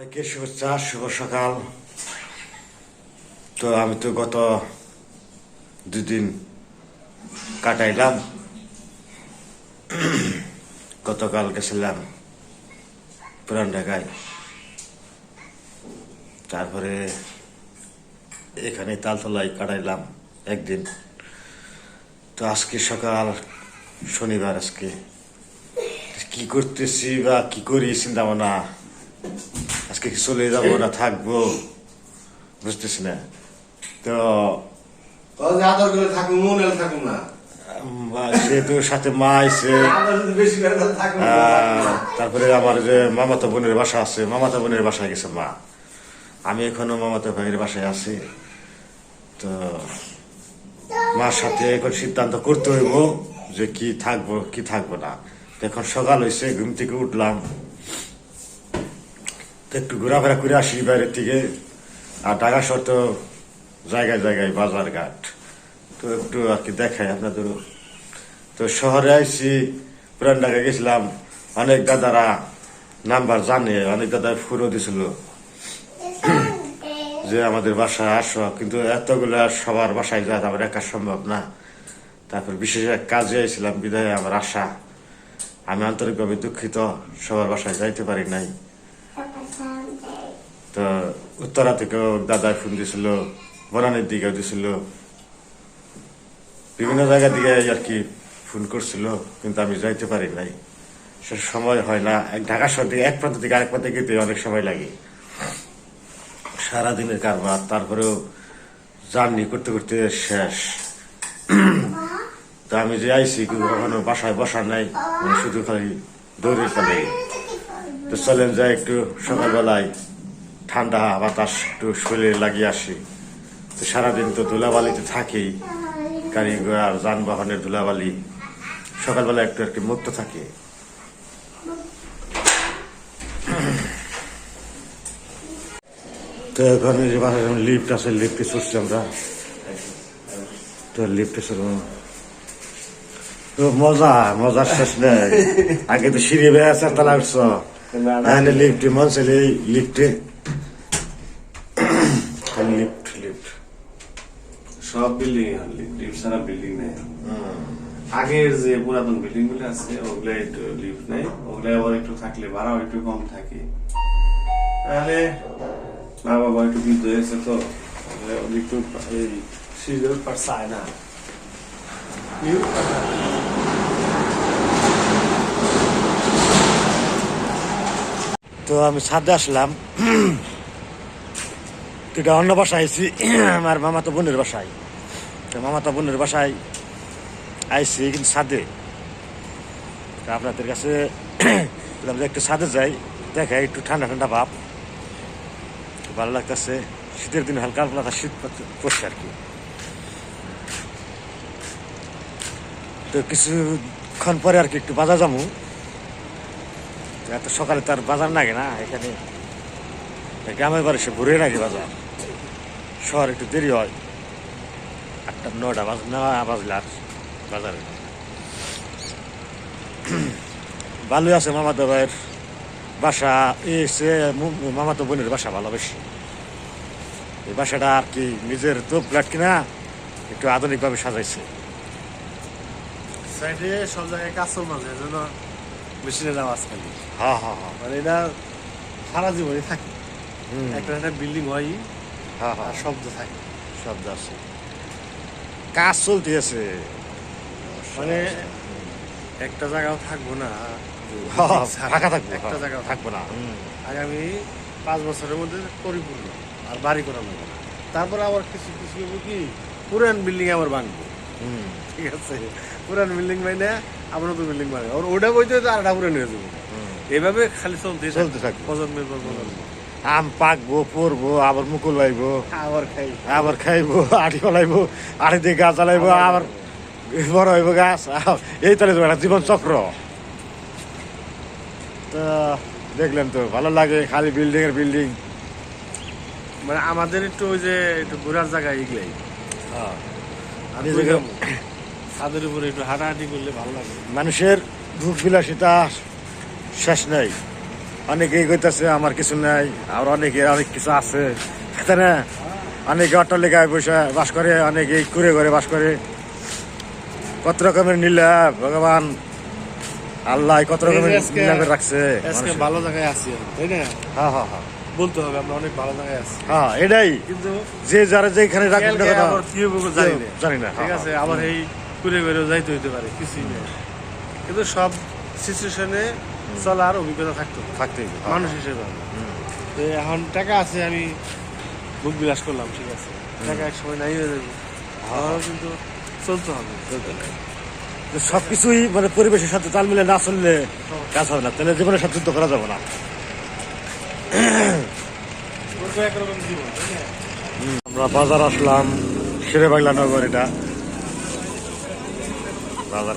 সবাইকে শুভেচ্ছা, শুভ সকাল। তো আমি তো গত দুদিন কাটাইলাম। গতকাল গেছিলাম পুরান ঢাকায়। তারপরে এখানে তালতলায় কাটাইলাম একদিন। তো আজকে সকাল, শনিবার আজকে। কি করতেছি বা কি করি, চিন্তা ভাবনা। আজকে কি চলে যাব না থাকব বুঝতেছি না তো তাহলে আদর করে থাকুন মনে থাকুন না মা- সাথে মা আহ, তারপরে আমার যে মামাতো বোনের বাসা আছে মামাতো বোনের বাসায় গেছে মা আমি এখনও মামাতো ভাইয়ের বাসায় আছি তো মার সাথে এখন সিদ্ধান্ত করতে হইব যে কি থাকব কি থাকব না এখন সকাল হয়েছে ঘুম থেকে উঠলাম একটু ঘোরাফেরা করে আসি বাইরের থেকে আর ঢাকা শহর তো জায়গায় জায়গায় বাজার ঘাট। তো একটু আর কি দেখাই আপনাদেরও। তো শহরে আইসি পুরান ঢাকা গেছিলাম, অনেক দাদারা নাম্বার জানে, অনেক দাদা ফুরো দিছিল। যে আমাদের বাসায় আসো, কিন্তু এতগুলা সবার বাসায় যাওয়া আমার একা সম্ভব না। তারপর বিশেষ এক কাজে আইছিলাম, বিদায় আমার আশা। আমি আন্তরিকভাবে দুঃখিত, সবার বাসায় যাইতে পারি নাই। তো উত্তরা থেকেও দাদা ফোন দিছিল, বনানের দিকেও দিয়েছিল বিভিন্ন জায়গা দিকে আর কি ফোন করছিল, কিন্তু আমি যাইতে পারি নাই। সে সময় হয় না ঢাকা শহর থেকে এক প্রান্ত থেকে আরেক প্রান্তে যেতে অনেক সময় লাগে। সারাদিনের কারবার তারপরেও জার্নি করতে করতে শেষ। তো আমি যে আইসি কখনো বাসায় বসা নাই মানে শুধু খালি দৌড়ে চলে তো চলেন যাই একটু সকালবেলায়। ঠান্ডা বাতাস একটু শরীরে লাগিয়ে আসি। তো সারাদিন তো ধুলাবালিতে থাকেই গাড়ি ঘোড়ার যানবাহনের ধুলাবালি। সকালবেলা একটু আর কি মুক্ত থাকে। তো এখন যে বাসায় লিফট আছে লিফটে চড়ছি আমরা। তো লিফটে চলবো তো মজা মজার শেষ নেই। আগে তো সিঁড়ি বেয়ে আছে তালা উঠছ। লিফটে মন চলে লিফটে খালি লিফট লিফট সব বিল্ডিং লিফট ছাড়া বিল্ডিং নেই। আগের যে পুরাতন বিল্ডিংগুলো আছে ওগুলা একটু লিফট নেই। ওগুলা আবার একটু থাকলে ভাড়াও একটু কম থাকে। তাহলে মা বাবা একটু বৃদ্ধ হয়েছে তো। একটু এই সিঁড়ির পার চায় না। তো আমি ছাদে আসলাম। এটা অন্য বাসায় আইছি, আমার মামাতো বোনের বাসায় তো মামাতো বোনের বাসায় আইছি, কিন্তু তো আপনাদের কাছে একটু ছাদে যাই, দেখাই, একটু ঠান্ডা ঠান্ডা ভাব। ভালো লাগতেছে, শীতের দিন হালকা হালকা শীত পড়ছে আর কি। তো কিছুক্ষণ পরে আর কি একটু বাজার যাব। এত সকালে তার বাজার লাগে না, এখানে গ্রামের বাড়ি সে ঘুরে নাকি বাজার। শহর একটু দেরি হয়। আটটা নটা বাজ না বাজলে আর বাজারে ভালোই আছে মামাতো ভাইয়ের বাসা। এসে মামাতো বোনের বাসা ভালো বেশি। এই বাসাটা আর কি নিজের তো ফ্ল্যাট কিনা একটু আধুনিকভাবে সাজাইছে। সাইডে সব জায়গায় মাঝে এজন্য মেশিনের আওয়াজ খালি। হ্যাঁ হ্যাঁ হ্যাঁ। মানে এটা সারা জীবনই থাকে। একটা একটা বিল্ডিং হয় হ্যাঁ। হ্যাঁ শব্দ থাকে। শব্দ আছে। কাজ চলতেছে মানে একটা জায়গাও থাকব না। হ্যাঁ, ফাঁকা থাকব একটা হ্যাঁ, জায়গাও থাকব না। আগামী পাঁচ বছরের মধ্যে পরিপূর্ণ আর বাড়ি করা নেব তারপর আবার কিছু কিছু কি পুরান বিল্ডিং আবার ভাঙবো। ঠিক আছে? পুরান বিল্ডিং মানে আবার নতুন বিল্ডিং বানাবো। আর ওটা বইতে আরেকটা পুরান হয়ে যাব। এইভাবে খালি চলতে চলতে থাকবে। প্রজন্মের পর প্রজন্ম। আম পাকবো পরবো আবার মুকুল লাইবো আবার খাই আবার খাইবো আটি ফলাইবো আটি দিয়ে গাছ জ্বালাইবো আবার বড় হইব গাছ। এই তাহলে একটা জীবন চক্র। তো দেখলেন তো ভালো লাগে খালি বিল্ডিং এর বিল্ডিং মানে আমাদের একটু ওই যে একটু ঘোরার জায়গা এগুলাই। যাব? ছাদের উপরে একটু হাঁটাহাঁটি করলে ভালো লাগে। মানুষের ভূখ বিলাসিতা শেষ নেই। অনেকেই কইতাছে আমার কিছু নাই। আর অনেকে অনেক কিছু আছে। তাই না? অনেকে অট্টালিকায় বসে বাস করে অনেকে কুড়ে ঘরে বাস করে। কত রকমের নীলা ভগবান। আল্লাহ কত রকমের নীলা করে রাখছে আজকে ভালো জায়গায় আছি তাই না? হ্যাঁ হ্যাঁ হ্যাঁ। বলতে হবে আমরা অনেক ভালো জায়গায় আছি। হ্যাঁ এটাই। কিন্তু যে যারা যেখানে রাখবেন না কালকে কথা আবার কি হবে জানি না। জানি না ঠিক আছে আবার এই ঘুরে ঘুরে যাইতে হইতে পারে কিছুই নেই। কিন্তু সব সিচুয়েশনে চলার অভিজ্ঞতা থাকতো। হ্যাঁ, থাকতেই। হ্যাঁ। মানুষ হিসেবে। এখন টাকা আছে আমি বুক বিলাস করলাম ঠিক আছে। টাকা এক সময় নাই হয়ে যাবে। আমারও কিন্তু চলতে হবে। তো সবকিছুই মানে পরিবেশের সাথে তাল মিলে না চললে কাজ হবে না তাহলে জীবনের সাথে যুদ্ধ করা যাবে না? আমরা বাজার আসলাম শেরে বাংলা নগর এটা। বাজার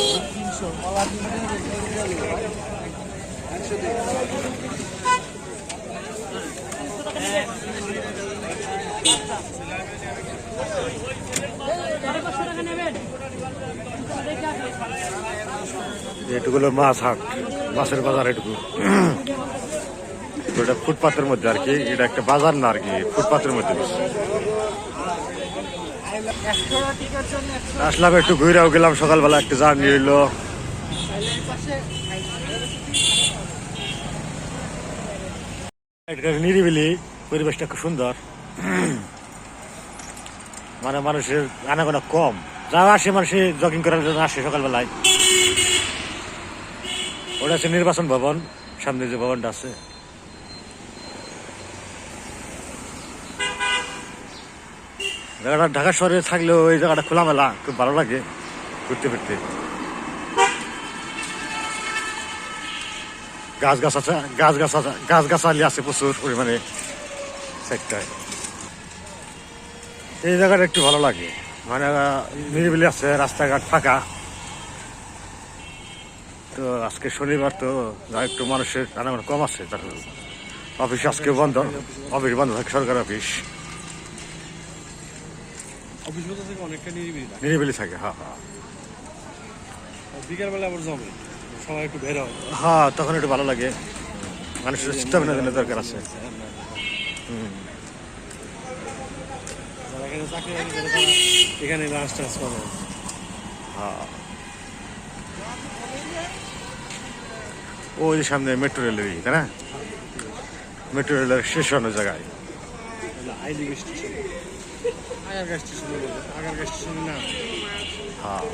আছে এটুকু হলো মাছ হাট, মাছের বাজার এটুকু। এটা ফুটপাতের মধ্যে আর কি, এটা একটা বাজার না আর কি, ফুটপাতের মধ্যে আসলাম একটু ঘুরেও গেলাম, সকালবেলা একটা জার্নি হইল। নিরিবিলি পরিবেশটা খুব সুন্দর। মানে মানুষের আনাগোনা কম। যারা আসে মানুষে জগিং করার জন্য আসে সকালবেলায়। ওটা হচ্ছে নির্বাচন ভবন। সামনে যে ভবনটা আছে। জায়গাটা ঢাকা শহরে থাকলেও এই জায়গাটা খোলামেলা, খুব ভালো লাগে ঘুরতে ফিরতে গাছ গাছ আছে গাছ গাছ আছে গাছ গাছালি আছে প্রচুর পরিমাণে সেক্টায় এই জায়গাটা একটু ভালো লাগে। মানে নিরিবিলি আছে রাস্তাঘাট ফাঁকা। তো আজকে শনিবার তো যা একটু মানুষের আনাগোনা কম আছে তার অফিস আজকে বন্ধ অফিস বন্ধ থাকে সরকার অফিস নিরিবিলি থাকে। হ্যাঁ হ্যাঁ। বিকালবেলা আবার জমে। সবাই একটু বের হয়। হ্যাঁ তখন একটু ভালো লাগে। মানুষের চিন্তা দরকার আছে। এখানে চাকরি বাকরি করে তারা লাঞ্চ হ্যাঁ। ওই যে সামনে মেট্রো রেলের ই, তাই না? মেট্রো রেলের জায়গায়। স্টেশন বলে আগারগা স্টেশনে না। হ্যাঁ।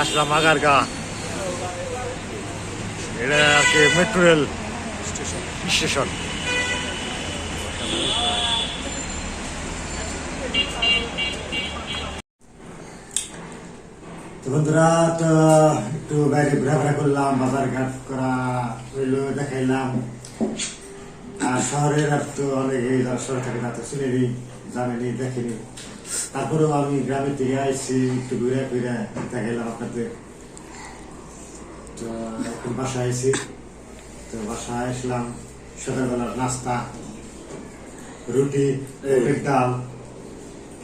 আসলাম আগারগা। এটা আর কি মেট্রো রেল স্টেশন বন্ধুরা, তো একটু বাইরে ঘোরাফেরা করলাম, বাজার ঘাট করা হইল দেখাইলাম। আর শহরের আর তো শহর থাকে না, তো শুনেনি জানেনি, দেখেনি। তারপরেও আমি গ্রামের থেকে আইসি একটু ঘুরে ফিরে দেখাইলাম আপনাদের। তো এখন বাসায় আইসি তো বাসায় আসলাম সকালবেলার নাস্তা রুটি রুটির ডাল।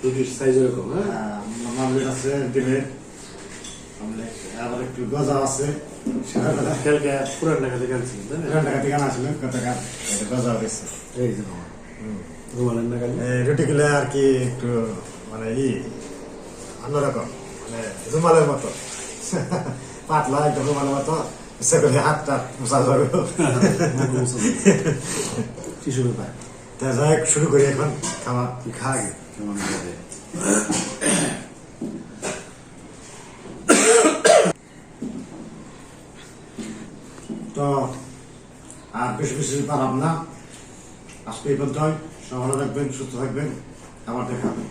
রুটির সাইজ এরকম হ্যাঁ? মামলেট আছে ডিমের আমলেট আবার একটু গজা আছে। সকালবেলা কালকে পুরান ঢাকা থেকে আনছিলেন তাই পুরান টাকা থেকে আনা ছিল গতকাল এটা গজা হয়েছে। এই যে রুমালের না রুটিগুলো আর কি একটু মানে ই অন্যরকম মানে রুমালের মতো পাতলা একদম রুমালের মতো ইচ্ছা করে হাতটা মশা যাবে টিস্যু পেপার তা যাই শুরু করি এখন খাওয়া খা আগে কেমন তো আর বেশি বেশি পারাম না আজকে এই পর্যন্ত সব ভালো থাকবেন সুস্থ থাকবেন আমার দেখা হবে